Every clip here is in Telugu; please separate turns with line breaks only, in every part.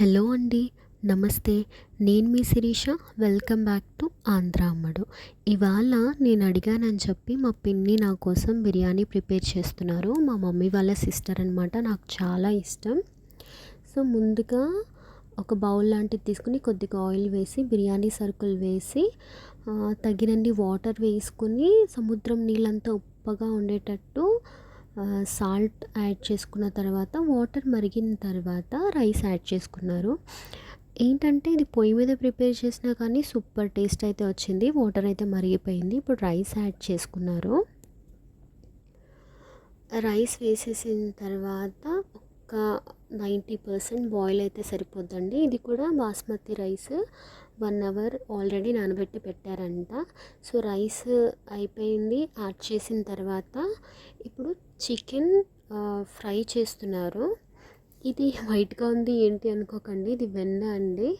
హలో అండి నమస్తే. నేను మీ Sirisha welcome back to Andhra అమ్మడు. ఇవాళ నేను అడిగానని చెప్పి మా పిన్ని నా కోసం బిర్యానీ ప్రిపేర్ చేస్తున్నారు. మా మమ్మీ వాళ్ళ సిస్టర్ అనమాట నాకు చాలా ఇష్టం. సో ముందుగా ఒక బౌల్ లాంటిది తీసుకుని కొద్దిగా ఆయిల్ వేసి బిర్యానీ సరుకులు వేసి తగినన్ని వాటర్ వేసుకుని సముద్రం నీళ్ళంతా ఉప్పగా ఉండేటట్టు సాల్ట్ యాడ్ చేసుకున్న తర్వాత వాటర్ మరిగిన తర్వాత రైస్ యాడ్ చేసుకున్నారు. ఏంటంటే ఇది పొయ్యి మీద ప్రిపేర్ చేసినా కానీ సూపర్ టేస్ట్ అయితే వచ్చింది. వాటర్ అయితే మరిగిపోయింది. ఇప్పుడు రైస్ యాడ్ చేసుకున్నారు. రైస్ వేసేసిన తర్వాత ఒక నైంటీ పర్సెంట్ బాయిల్ అయితే సరిపోద్దండి. ఇది కూడా basmati rice. One hour already నానబెట్టి పెట్టారంట. సో రైస్ అయిపోయింది. యాడ్ చేసిన తర్వాత ఇప్పుడు చికెన్ ఫ్రై చేస్తున్నారు. ఇది వైట్గా ఉంది ఏంటి అనుకోకండి. ఇది వెన్న అండి.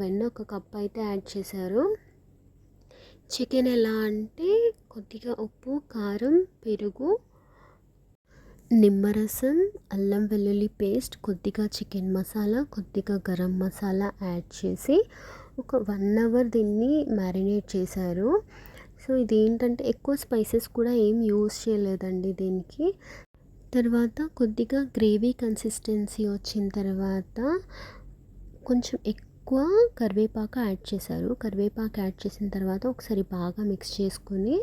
వెన్న ఒక కప్ అయితే యాడ్ చేశారు. చికెన్ ఎలా అంటే కొద్దిగా ఉప్పు కారం పెరుగు నిమ్మరసం అల్లం వెల్లుల్లి పేస్ట్ కొద్దిగా చికెన్ మసాలా కొద్దిగా గరం మసాలా యాడ్ చేసి ఒక వన్ అవర్ దీన్ని మ్యారినేట్ చేశారు. సో ఇది ఏంటంటే ఎక్కువ స్పైసెస్ కూడా ఏం యూస్ చేయలేదండి దీనికి. తర్వాత కొద్దిగా గ్రేవీ కన్సిస్టెన్సీ వచ్చిన తర్వాత కొంచెం ఎక్కువ కరివేపాకు యాడ్ చేశారు. కరివేపాకు యాడ్ చేసిన తర్వాత ఒకసారి బాగా మిక్స్ చేసుకొని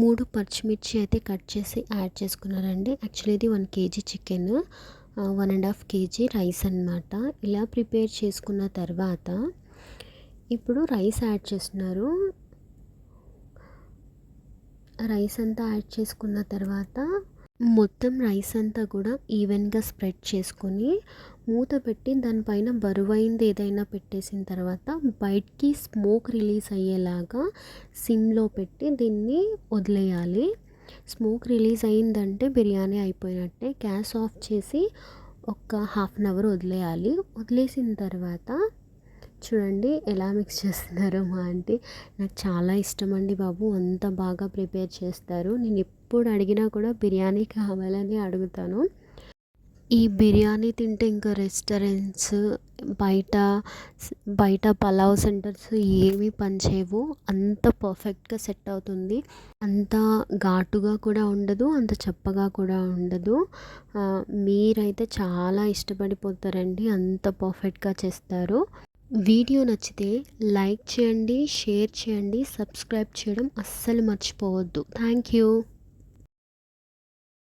మూడు పచ్చిమిర్చి అయితే కట్ చేసి యాడ్ చేసుకున్నారండి యాక్చువల్లీ ఇది one KG chicken one and half KG rice అనమాట ఇలా ప్రిపేర్ చేసుకున్న తర్వాత ఇప్పుడు రైస్ యాడ్ చేస్తున్నారు. రైస్ అంతా యాడ్ చేసుకున్న తర్వాత మొత్తం రైస్ అంతా కూడా ఈవెన్గా స్ప్రెడ్ చేసుకొని మూత పెట్టి దానిపైన బరువైంది ఏదైనా పెట్టేసిన తర్వాత బయటికి స్మోక్ రిలీజ్ అయ్యేలాగా సిమ్లో పెట్టి దీన్ని వదిలేయాలి. స్మోక్ రిలీజ్ అయిందంటే బిర్యానీ అయిపోయినట్టే గ్యాస్ ఆఫ్ చేసి ఒక హాఫ్ అన్ అవర్ వదిలేయాలి. వదిలేసిన తర్వాత చూడండి ఎలా మిక్స్ చేస్తున్నారో మా ఆంటీ. నాకు చాలా ఇష్టం అండి బాబు అంత బాగా ప్రిపేర్ చేస్తారు. నేను ఎప్పుడు అడిగినా కూడా బిర్యానీ కావాలని అడుగుతాను. ఈ బిర్యానీ తింటే ఇంకా రెస్టారెంట్స్ బయట బయట పలావ్ సెంటర్స్ ఏమీ పనిచేయవు. అంత పర్ఫెక్ట్గా సెట్ అవుతుంది. అంత ఘాటుగా కూడా ఉండదు అంత చప్పగా కూడా ఉండదు. మీరైతే చాలా ఇష్టపడిపోతారండి అంత పర్ఫెక్ట్గా చేస్తారు. వీడియో నచ్చితే లైక్ చేయండి షేర్ చేయండి సబ్స్క్రైబ్ చేయడం అస్సలు మర్చిపోవద్దు. Thank you.